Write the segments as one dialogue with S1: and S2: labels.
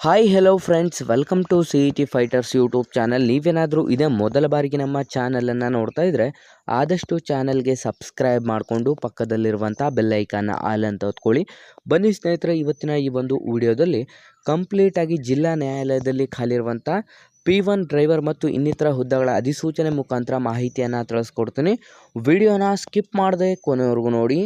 S1: Hi hello friends welcome to C E T fighters YouTube channel ನೀವೇನಾದರೂ ಇದೇ ಮೊದಲ ಬಾರಿಗೆ ನಮ್ಮ ಚಾನಲನ್ನು ನೋಡ್ತಾ ಇದ್ದರೆ ಆದಷ್ಟು ಚಾನಲ್ಗೆ ಸಬ್ಸ್ಕ್ರೈಬ್ ಮಾಡಿಕೊಂಡು ಪಕ್ಕದಲ್ಲಿರುವಂಥ ಬೆಲ್ ಐಕಾನ್ನ ಆಲ್ ಅಂತ ಹೊತ್ಕೊಳ್ಳಿ. ಬನ್ನಿ ಸ್ನೇಹಿತರೆ, ಇವತ್ತಿನ ಈ ಒಂದು ವಿಡಿಯೋದಲ್ಲಿ ಕಂಪ್ಲೀಟಾಗಿ ಜಿಲ್ಲಾ ನ್ಯಾಯಾಲಯದಲ್ಲಿ ಖಾಲಿರುವಂಥ ಪಿ ಒನ್ ಡ್ರೈವರ್ ಮತ್ತು ಇನ್ನಿತರ ಹುದ್ದೆಗಳ ಅಧಿಸೂಚನೆ ಮುಖಾಂತರ ಮಾಹಿತಿಯನ್ನು ತಿಳಿಸ್ಕೊಡ್ತೀನಿ. ವಿಡಿಯೋನ ಸ್ಕಿಪ್ ಮಾಡದೆ ಕೊನೆಯವರೆಗೂ ನೋಡಿ.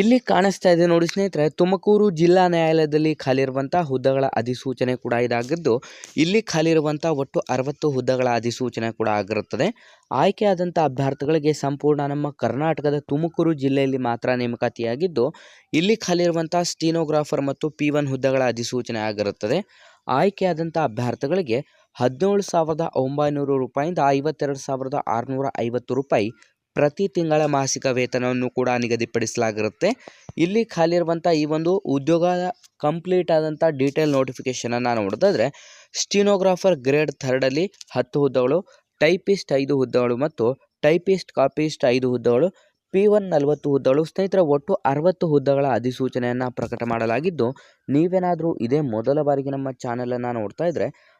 S1: ಇಲ್ಲಿ ಕಾಣಿಸ್ತಾ ಇದೆ ನೋಡಿ ಸ್ನೇಹಿತರೆ, ತುಮಕೂರು ಜಿಲ್ಲಾ ನ್ಯಾಯಾಲಯದಲ್ಲಿ ಖಾಲಿರುವಂಥ ಹುದ್ದೆಗಳ ಅಧಿಸೂಚನೆ ಕೂಡ ಇದಾಗಿದ್ದು, ಇಲ್ಲಿ ಖಾಲಿರುವಂಥ ಒಟ್ಟು ಅರವತ್ತು ಹುದ್ದೆಗಳ ಅಧಿಸೂಚನೆ ಕೂಡ ಆಗಿರುತ್ತದೆ. ಆಯ್ಕೆಯಾದಂಥ ಅಭ್ಯರ್ಥಿಗಳಿಗೆ ಸಂಪೂರ್ಣ ನಮ್ಮ ಕರ್ನಾಟಕದ ತುಮಕೂರು ಜಿಲ್ಲೆಯಲ್ಲಿ ಮಾತ್ರ ನೇಮಕಾತಿಯಾಗಿದ್ದು, ಇಲ್ಲಿ ಖಾಲಿರುವಂಥ ಸ್ಟೀನೋಗ್ರಾಫರ್ ಮತ್ತು ಪಿ ಒನ್ ಹುದ್ದೆಗಳ ಅಧಿಸೂಚನೆ ಆಗಿರುತ್ತದೆ. ಆಯ್ಕೆಯಾದಂಥ ಅಭ್ಯರ್ಥಿಗಳಿಗೆ ಹದಿನೇಳು ಸಾವಿರದ ಒಂಬೈನೂರು ರೂಪಾಯಿಂದ ಐವತ್ತೆರಡು ಸಾವಿರದ ಆರುನೂರ ಐವತ್ತು ರೂಪಾಯಿ ಪ್ರತಿ ತಿಂಗಳ ಮಾಸಿಕ ವೇತನವನ್ನು ಕೂಡ ನಿಗದಿಪಡಿಸಲಾಗಿರುತ್ತೆ. ಇಲ್ಲಿ ಖಾಲಿರುವಂಥ ಈ ಒಂದು ಉದ್ಯೋಗ ಕಂಪ್ಲೀಟ್ ಆದಂಥ ಡೀಟೇಲ್ ನೋಟಿಫಿಕೇಷನನ್ನು ನೋಡಿದ್ರೆ ಸ್ಟೀನೋಗ್ರಾಫರ್ ಗ್ರೇಡ್ ಥರ್ಡಲ್ಲಿ ಹತ್ತು ಹುದ್ದೆಗಳು, ಟೈಪಿಸ್ಟ್ ಐದು ಹುದ್ದೆಗಳು ಮತ್ತು ಟೈಪಿಸ್ಟ್, ಕಾಪಿಸ್ಟ್ ಐದು ಹುದ್ದೆಗಳು, ಪಿ ಒನ್ ನಲವತ್ತು ಹುದ್ದೆಗಳು, ಸ್ನೇಹಿತರ ಒಟ್ಟು ಅರವತ್ತು ಹುದ್ದೆಗಳ ಅಧಿಸೂಚನೆಯನ್ನು ಪ್ರಕಟ ಮಾಡಲಾಗಿದ್ದು, ನೀವೇನಾದರೂ ಇದೇ ಮೊದಲ ಬಾರಿಗೆ ನಮ್ಮ ಚಾನಲನ್ನು ನೋಡ್ತಾ ಇದ್ದರೆ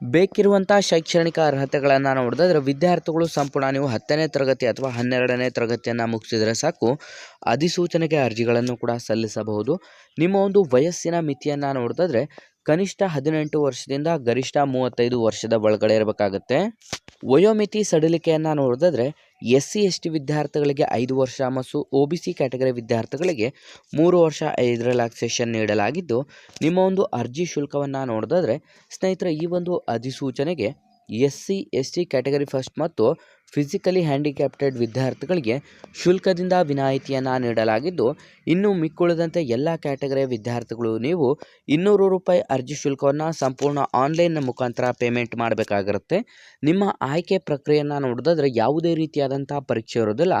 S1: ಬೇಕಿರುವಂಥ ಶೈಕ್ಷಣಿಕ ಅರ್ಹತೆಗಳನ್ನು ನೋಡಿದ್ರೆ ವಿದ್ಯಾರ್ಥಿಗಳು ಸಂಪೂರ್ಣ ನೀವು ಹತ್ತನೇ ತರಗತಿ ಅಥವಾ ಹನ್ನೆರಡನೇ ತರಗತಿಯನ್ನು ಮುಗಿಸಿದರೆ ಸಾಕು. ಅಧಿಸೂಚನೆಗೆ ಅರ್ಜಿಗಳನ್ನು ಕೂಡ ಸಲ್ಲಿಸಬಹುದು. ನಿಮ್ಮ ಒಂದು ವಯಸ್ಸಿನ ಮಿತಿಯನ್ನು ನೋಡಿದ್ರೆ ಕನಿಷ್ಠ ಹದಿನೆಂಟು ವರ್ಷದಿಂದ ಗರಿಷ್ಠ ಮೂವತ್ತೈದು ವರ್ಷದ ಒಳಗಡೆ ಇರಬೇಕಾಗತ್ತೆ. ವಯೋಮಿತಿ ಸಡಿಲಿಕೆಯನ್ನು ನೋಡಿದ್ರೆ ಎಸ್ ಸಿ ಎಸ್ ಟಿ ವಿದ್ಯಾರ್ಥಿಗಳಿಗೆ ಐದು ವರ್ಷ ಮತ್ತು ಒ ಬಿ ಸಿ ಕ್ಯಾಟಗರಿ ವಿದ್ಯಾರ್ಥಿಗಳಿಗೆ ಮೂರು ವರ್ಷ ಐದು ರಿಲ್ಯಾಕ್ಸೇಷನ್ ನೀಡಲಾಗಿದ್ದು, ನಿಮ್ಮ ಒಂದು ಅರ್ಜಿ ಶುಲ್ಕವನ್ನು ನೋಡಿದ್ರೆ ಸ್ನೇಹಿತರೆ, ಈ ಒಂದು ಅಧಿಸೂಚನೆಗೆ S C S T category first ಮತ್ತು ಫಿಸಿಕಲಿ ಹ್ಯಾಂಡಿಕ್ಯಾಪ್ಟೆಡ್ ವಿದ್ಯಾರ್ಥಿಗಳಿಗೆ ಶುಲ್ಕದಿಂದ ವಿನಾಯಿತಿಯನ್ನು ನೀಡಲಾಗಿದ್ದು, ಇನ್ನು ಮಿಕ್ಕುಳಿದಂತೆ ಎಲ್ಲ ಕ್ಯಾಟಗರಿಯ ವಿದ್ಯಾರ್ಥಿಗಳು ನೀವು ಇನ್ನೂರು ರೂಪಾಯಿ ಅರ್ಜಿ ಶುಲ್ಕವನ್ನು ಸಂಪೂರ್ಣ ಆನ್ಲೈನ್ನ ಮುಖಾಂತರ ಪೇಮೆಂಟ್ ಮಾಡಬೇಕಾಗಿರುತ್ತೆ. ನಿಮ್ಮ ಆಯ್ಕೆ ಪ್ರಕ್ರಿಯೆಯನ್ನು ನೋಡೋದಾದರೆ ಯಾವುದೇ ರೀತಿಯಾದಂಥ ಪರೀಕ್ಷೆ ಇರೋದಿಲ್ಲ.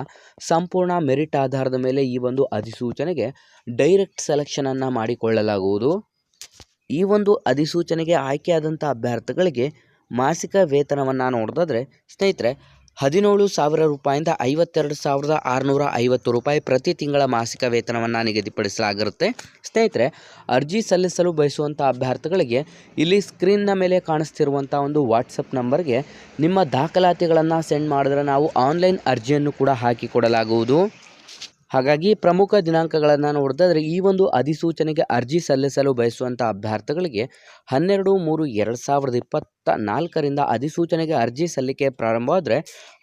S1: ಸಂಪೂರ್ಣ ಮೆರಿಟ್ ಆಧಾರದ ಮೇಲೆ ಈ ಒಂದು ಅಧಿಸೂಚನೆಗೆ ಡೈರೆಕ್ಟ್ ಸೆಲೆಕ್ಷನನ್ನು ಮಾಡಿಕೊಳ್ಳಲಾಗುವುದು. ಈ ಒಂದು ಅಧಿಸೂಚನೆಗೆ ಆಯ್ಕೆಯಾದಂಥ ಅಭ್ಯರ್ಥಿಗಳಿಗೆ ಮಾಸಿಕ ವೇತನವನ್ನು ನೋಡೋದಾದರೆ, ಸ್ನೇಹಿತರೆ, ಹದಿನೇಳು ಸಾವಿರ ರೂಪಾಯಿಂದ ಐವತ್ತೆರಡು ಸಾವಿರದ ಆರುನೂರ ಐವತ್ತು ರೂಪಾಯಿ ಪ್ರತಿ ತಿಂಗಳ ಮಾಸಿಕ ವೇತನವನ್ನು ನಿಗದಿಪಡಿಸಲಾಗಿರುತ್ತೆ. ಸ್ನೇಹಿತರೆ, ಅರ್ಜಿ ಸಲ್ಲಿಸಲು ಬಯಸುವಂಥ ಅಭ್ಯರ್ಥಿಗಳಿಗೆ ಇಲ್ಲಿ ಸ್ಕ್ರೀನ್ನ ಮೇಲೆ ಕಾಣಿಸ್ತಿರುವಂಥ ಒಂದು ವಾಟ್ಸಪ್ ನಂಬರ್ಗೆ ನಿಮ್ಮ ದಾಖಲಾತಿಗಳನ್ನು ಸೆಂಡ್ ಮಾಡಿದ್ರೆ ನಾವು ಆನ್ಲೈನ್ ಅರ್ಜಿಯನ್ನು ಕೂಡ ಹಾಕಿಕೊಡಲಾಗುವುದು ಹಾಗಾಗಿ ಪ್ರಮುಖ ದಿನಾಂಕಗಳನ್ನು ನೋಡಿದ್ರೆ ಈ ಒಂದು ಅಧಿಸೂಚನೆಗೆ ಅರ್ಜಿ ಸಲ್ಲಿಸಲು ಬಯಸುವಂಥ ಅಭ್ಯರ್ಥಿಗಳಿಗೆ ಹನ್ನೆರಡು, ಮೂರು, ಎರಡು ಸಾವಿರದ ಇಪ್ಪತ್ತ ನಾಲ್ಕರಿಂದ ಅಧಿಸೂಚನೆಗೆ ಅರ್ಜಿ ಸಲ್ಲಿಕೆ ಪ್ರಾರಂಭವಾದರೆ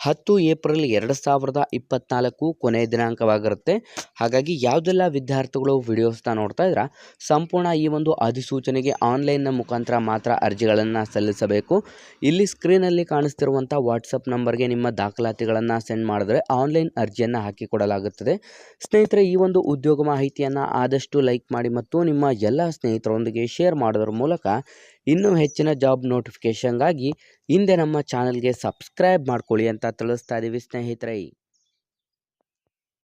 S1: ಹತ್ತು ಏಪ್ರಿಲ್ ಎರಡು ಸಾವಿರದ ಇಪ್ಪತ್ತ್ನಾಲ್ಕು ಕೊನೆಯ ದಿನಾಂಕವಾಗಿರುತ್ತೆ. ಹಾಗಾಗಿ ಯಾವುದೆಲ್ಲ ವಿದ್ಯಾರ್ಥಿಗಳು ವಿಡಿಯೋಸ್ನ ನೋಡ್ತಾ ಇದ್ರೆ, ಸಂಪೂರ್ಣ ಈ ಒಂದು ಅಧಿಸೂಚನೆಗೆ ಆನ್ಲೈನ್ನ ಮುಖಾಂತರ ಮಾತ್ರ ಅರ್ಜಿಗಳನ್ನು ಸಲ್ಲಿಸಬೇಕು. ಇಲ್ಲಿ ಸ್ಕ್ರೀನಲ್ಲಿ ಕಾಣಿಸ್ತಿರುವಂಥ ವಾಟ್ಸಪ್ ನಂಬರ್ಗೆ ನಿಮ್ಮ ದಾಖಲಾತಿಗಳನ್ನು ಸೆಂಡ್ ಮಾಡಿದ್ರೆ ಆನ್ಲೈನ್ ಅರ್ಜಿಯನ್ನು ಹಾಕಿಕೊಡಲಾಗುತ್ತದೆ. ಸ್ನೇಹಿತರೆ, ಈ ಒಂದು ಉದ್ಯೋಗ ಮಾಹಿತಿಯನ್ನು ಆದಷ್ಟು ಲೈಕ್ ಮಾಡಿ ಮತ್ತು ನಿಮ್ಮ ಎಲ್ಲ ಸ್ನೇಹಿತರೊಂದಿಗೆ ಶೇರ್ ಮಾಡೋದ್ರ ಮೂಲಕ ಇನ್ನೂ ಹೆಚ್ಚಿನ ಜಾಬ್ ನೋಟಿಫಿಕೇಷನ್ಗಾಗಿ ಹಿಂದೆ ನಮ್ಮ ಚಾನಲ್ಗೆ ಸಬ್ಸ್ಕ್ರೈಬ್ ಮಾಡ್ಕೊಳ್ಳಿ ಅಂತ ತಿಳಿಸ್ತಾ ಇದ್ದೀವಿ ಸ್ನೇಹಿತರೆ.